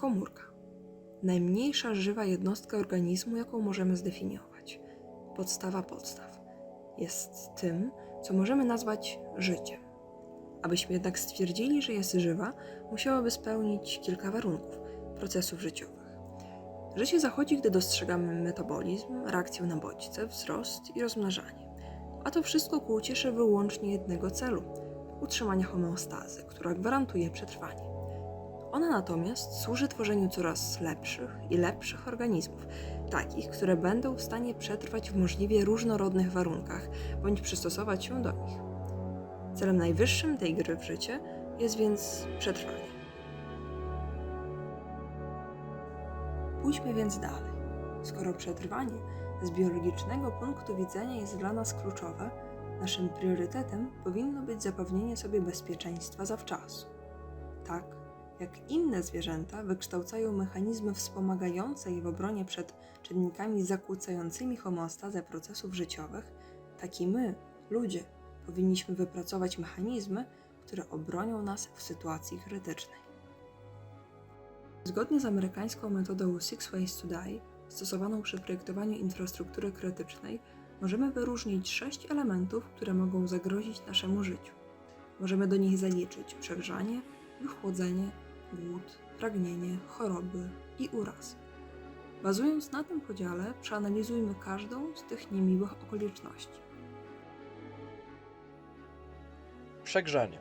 Komórka. Najmniejsza żywa jednostka organizmu, jaką możemy zdefiniować. Podstawa podstaw. Jest tym, co możemy nazwać życiem. Abyśmy jednak stwierdzili, że jest żywa, musiałaby spełnić kilka warunków procesów życiowych. Życie zachodzi, gdy dostrzegamy metabolizm, reakcję na bodźce, wzrost i rozmnażanie. A to wszystko ku uciesze wyłącznie jednego celu utrzymania homeostazy, która gwarantuje przetrwanie. Ona natomiast służy tworzeniu coraz lepszych i lepszych organizmów, takich, które będą w stanie przetrwać w możliwie różnorodnych warunkach bądź przystosować się do nich. Celem najwyższym tej gry w życie jest więc przetrwanie. Pójdźmy więc dalej. Skoro przetrwanie z biologicznego punktu widzenia jest dla nas kluczowe, naszym priorytetem powinno być zapewnienie sobie bezpieczeństwa zawczasu. Tak jak inne zwierzęta wykształcają mechanizmy wspomagające je w obronie przed czynnikami zakłócającymi homeostazę procesów życiowych, tak i my, ludzie, powinniśmy wypracować mechanizmy, które obronią nas w sytuacji krytycznej. Zgodnie z amerykańską metodą Six Ways to Die, stosowaną przy projektowaniu infrastruktury krytycznej, możemy wyróżnić sześć elementów, które mogą zagrozić naszemu życiu. Możemy do nich zaliczyć przegrzanie, wychłodzenie, głód, pragnienie, choroby i urazy. Bazując na tym podziale, przeanalizujmy każdą z tych niemiłych okoliczności. Przegrzanie.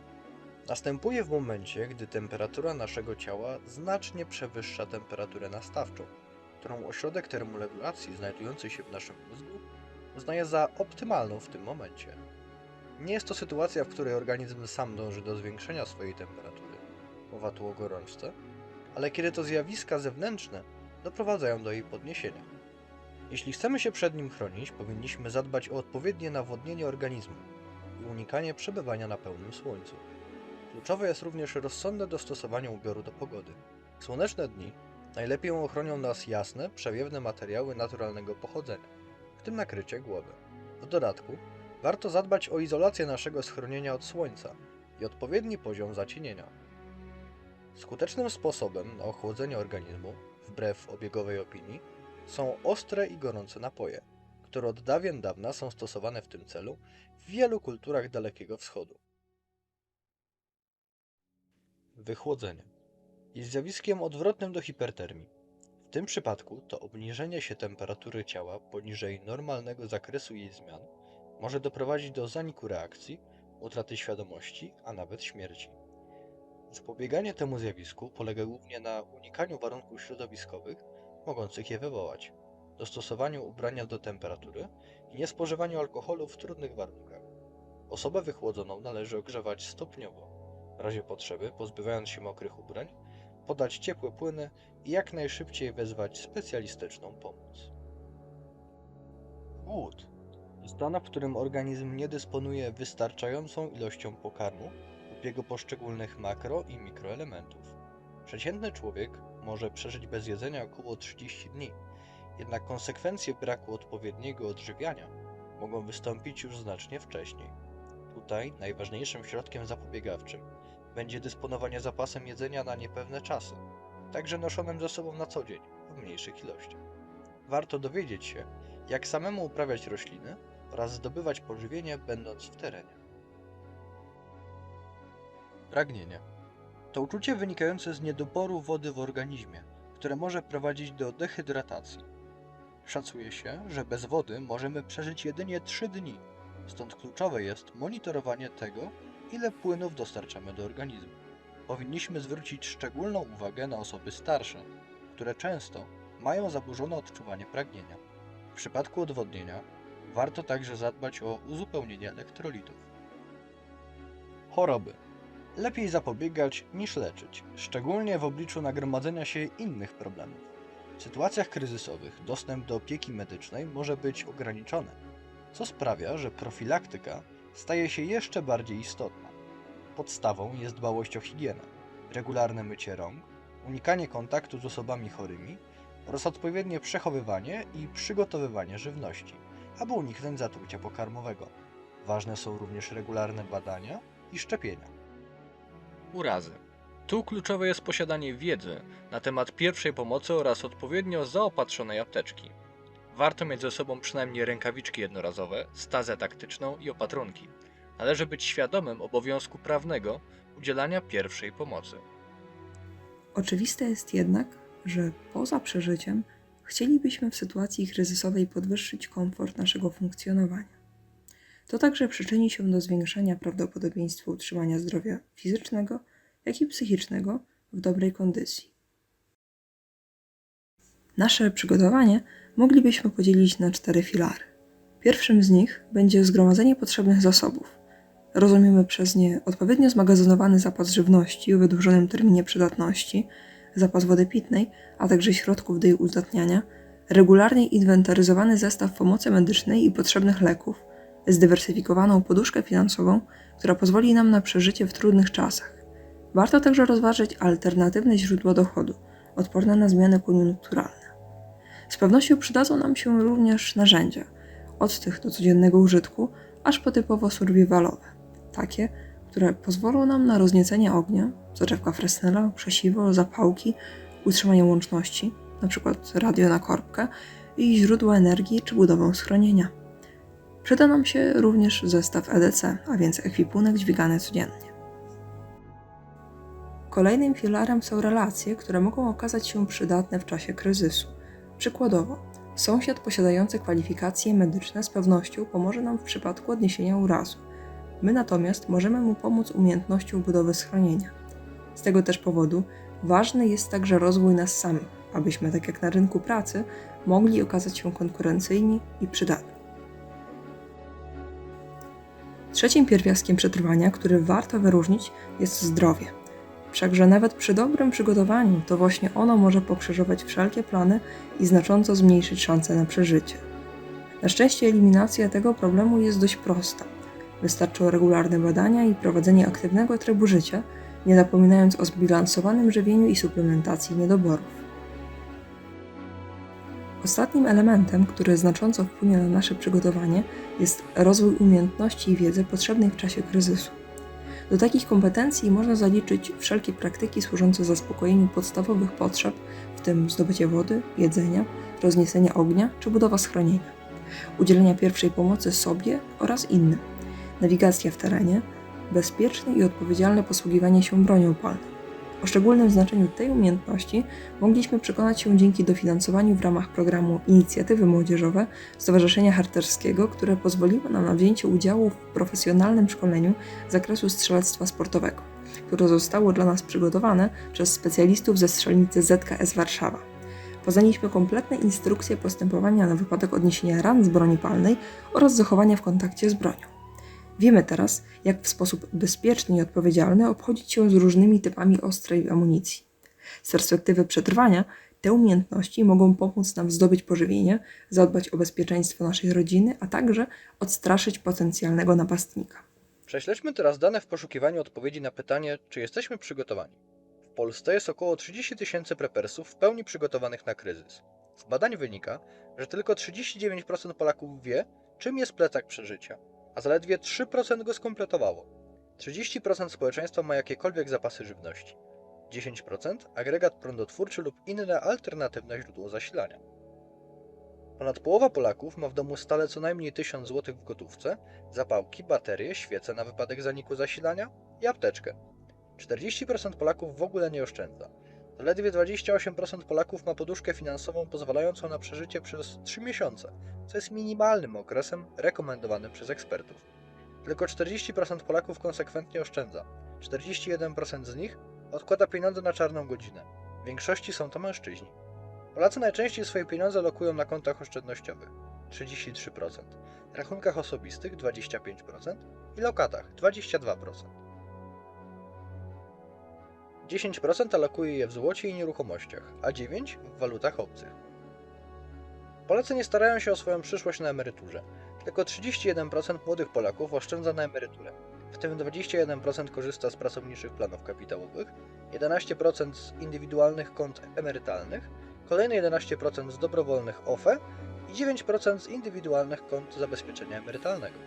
Następuje w momencie, gdy temperatura naszego ciała znacznie przewyższa temperaturę nastawczą, którą ośrodek termoregulacji znajdujący się w naszym mózgu uznaje za optymalną w tym momencie. Nie jest to sytuacja, w której organizm sam dąży do zwiększenia swojej temperatury, mowa tu o gorączce, ale kiedy to zjawiska zewnętrzne doprowadzają do jej podniesienia. Jeśli chcemy się przed nim chronić, powinniśmy zadbać o odpowiednie nawodnienie organizmu i unikanie przebywania na pełnym słońcu. Kluczowe jest również rozsądne dostosowanie ubioru do pogody. Słoneczne dni najlepiej ochronią nas jasne, przewiewne materiały naturalnego pochodzenia, w tym nakrycie głowy. W dodatku, warto zadbać o izolację naszego schronienia od słońca i odpowiedni poziom zacienienia. Skutecznym sposobem na ochłodzenie organizmu, wbrew obiegowej opinii, są ostre i gorące napoje, które od dawien dawna są stosowane w tym celu w wielu kulturach Dalekiego Wschodu. Wychłodzenie jest zjawiskiem odwrotnym do hipertermii. W tym przypadku to obniżenie się temperatury ciała poniżej normalnego zakresu jej zmian może doprowadzić do zaniku reakcji, utraty świadomości, a nawet śmierci. Zapobieganie temu zjawisku polega głównie na unikaniu warunków środowiskowych mogących je wywołać, dostosowaniu ubrania do temperatury i niespożywaniu alkoholu w trudnych warunkach. Osobę wychłodzoną należy ogrzewać stopniowo, w razie potrzeby pozbywając się mokrych ubrań, podać ciepłe płyny i jak najszybciej wezwać specjalistyczną pomoc. Głód stan, w którym organizm nie dysponuje wystarczającą ilością pokarmu jego poszczególnych makro i mikroelementów. Przeciętny człowiek może przeżyć bez jedzenia około 30 dni, jednak konsekwencje braku odpowiedniego odżywiania mogą wystąpić już znacznie wcześniej. Tutaj najważniejszym środkiem zapobiegawczym będzie dysponowanie zapasem jedzenia na niepewne czasy, także noszonym ze sobą na co dzień w mniejszych ilościach. Warto dowiedzieć się, jak samemu uprawiać rośliny oraz zdobywać pożywienie będąc w terenie. Pragnienie to uczucie wynikające z niedoboru wody w organizmie, które może prowadzić do dehydratacji. Szacuje się, że bez wody możemy przeżyć jedynie 3 dni, stąd kluczowe jest monitorowanie tego, ile płynów dostarczamy do organizmu. Powinniśmy zwrócić szczególną uwagę na osoby starsze, które często mają zaburzone odczuwanie pragnienia. W przypadku odwodnienia warto także zadbać o uzupełnienie elektrolitów. Choroby. Lepiej zapobiegać niż leczyć, szczególnie w obliczu nagromadzenia się innych problemów. W sytuacjach kryzysowych dostęp do opieki medycznej może być ograniczony, co sprawia, że profilaktyka staje się jeszcze bardziej istotna. Podstawą jest dbałość o higienę, regularne mycie rąk, unikanie kontaktu z osobami chorymi oraz odpowiednie przechowywanie i przygotowywanie żywności, aby uniknąć zatrucia pokarmowego. Ważne są również regularne badania i szczepienia. Urazy. Tu kluczowe jest posiadanie wiedzy na temat pierwszej pomocy oraz odpowiednio zaopatrzonej apteczki. Warto mieć ze sobą przynajmniej rękawiczki jednorazowe, stazę taktyczną i opatrunki. Należy być świadomym obowiązku prawnego udzielania pierwszej pomocy. Oczywiste jest jednak, że poza przeżyciem chcielibyśmy w sytuacji kryzysowej podwyższyć komfort naszego funkcjonowania. To także przyczyni się do zwiększenia prawdopodobieństwa utrzymania zdrowia fizycznego, jak i psychicznego w dobrej kondycji. Nasze przygotowanie moglibyśmy podzielić na cztery filary. Pierwszym z nich będzie zgromadzenie potrzebnych zasobów. Rozumiemy przez nie odpowiednio zmagazynowany zapas żywności o wydłużonym terminie przydatności, zapas wody pitnej, a także środków do jej uzdatniania, regularnie inwentaryzowany zestaw pomocy medycznej i potrzebnych leków, zdywersyfikowaną poduszkę finansową, która pozwoli nam na przeżycie w trudnych czasach. Warto także rozważyć alternatywne źródła dochodu, odporne na zmiany koniunkturalne. Z pewnością przydadzą nam się również narzędzia, od tych do codziennego użytku, aż po typowo survivalowe, takie, które pozwolą nam na rozniecenie ognia, soczewka Fresnela, przesiwo, zapałki, utrzymanie łączności, np. radio na korbkę i źródła energii czy budowę schronienia. Przyda nam się również zestaw EDC, a więc ekwipunek dźwigany codziennie. Kolejnym filarem są relacje, które mogą okazać się przydatne w czasie kryzysu. Przykładowo, sąsiad posiadający kwalifikacje medyczne z pewnością pomoże nam w przypadku odniesienia urazu. My natomiast możemy mu pomóc umiejętnością budowy schronienia. Z tego też powodu ważny jest także rozwój nas samych, abyśmy, tak jak na rynku pracy, mogli okazać się konkurencyjni i przydatni. Trzecim pierwiastkiem przetrwania, który warto wyróżnić, jest zdrowie. Wszakże nawet przy dobrym przygotowaniu to właśnie ono może pokrzyżować wszelkie plany i znacząco zmniejszyć szanse na przeżycie. Na szczęście eliminacja tego problemu jest dość prosta. Wystarczą regularne badania i prowadzenie aktywnego trybu życia, nie zapominając o zbilansowanym żywieniu i suplementacji niedoborów. Ostatnim elementem, który znacząco wpłynie na nasze przygotowanie, jest rozwój umiejętności i wiedzy potrzebnej w czasie kryzysu. Do takich kompetencji można zaliczyć wszelkie praktyki służące zaspokojeniu podstawowych potrzeb, w tym zdobycie wody, jedzenia, rozniesienie ognia czy budowa schronienia, udzielenia pierwszej pomocy sobie oraz innym, nawigacja w terenie, bezpieczne i odpowiedzialne posługiwanie się bronią palną. O szczególnym znaczeniu tej umiejętności mogliśmy przekonać się dzięki dofinansowaniu w ramach programu Inicjatywy Młodzieżowe Stowarzyszenia Harcerskiego, które pozwoliło nam na wzięcie udziału w profesjonalnym szkoleniu z zakresu strzelectwa sportowego, które zostało dla nas przygotowane przez specjalistów ze strzelnicy ZKS Warszawa. Poznaliśmy kompletne instrukcje postępowania na wypadek odniesienia ran z broni palnej oraz zachowania w kontakcie z bronią. Wiemy teraz, jak w sposób bezpieczny i odpowiedzialny obchodzić się z różnymi typami ostrej amunicji. Z perspektywy przetrwania, te umiejętności mogą pomóc nam zdobyć pożywienie, zadbać o bezpieczeństwo naszej rodziny, a także odstraszyć potencjalnego napastnika. Prześledźmy teraz dane w poszukiwaniu odpowiedzi na pytanie, czy jesteśmy przygotowani. W Polsce jest około 30 tysięcy prepersów w pełni przygotowanych na kryzys. Z badań wynika, że tylko 39% Polaków wie, czym jest plecak przeżycia, a zaledwie 3% go skompletowało. 30% społeczeństwa ma jakiekolwiek zapasy żywności. 10% agregat prądotwórczy lub inne alternatywne źródło zasilania. Ponad połowa Polaków ma w domu stale co najmniej 1000 zł w gotówce, zapałki, baterie, świece na wypadek zaniku zasilania i apteczkę. 40% Polaków w ogóle nie oszczędza. Zaledwie 28% Polaków ma poduszkę finansową pozwalającą na przeżycie przez 3 miesiące, co jest minimalnym okresem rekomendowanym przez ekspertów. Tylko 40% Polaków konsekwentnie oszczędza. 41% z nich odkłada pieniądze na czarną godzinę. W większości są to mężczyźni. Polacy najczęściej swoje pieniądze lokują na kontach oszczędnościowych 33%, rachunkach osobistych 25% i lokatach 22%. 10% alokuje je w złocie i nieruchomościach, a 9% w walutach obcych. Polacy nie starają się o swoją przyszłość na emeryturze. Tylko 31% młodych Polaków oszczędza na emeryturę, w tym 21% korzysta z pracowniczych planów kapitałowych, 11% z indywidualnych kont emerytalnych, kolejne 11% z dobrowolnych OFE i 9% z indywidualnych kont zabezpieczenia emerytalnego.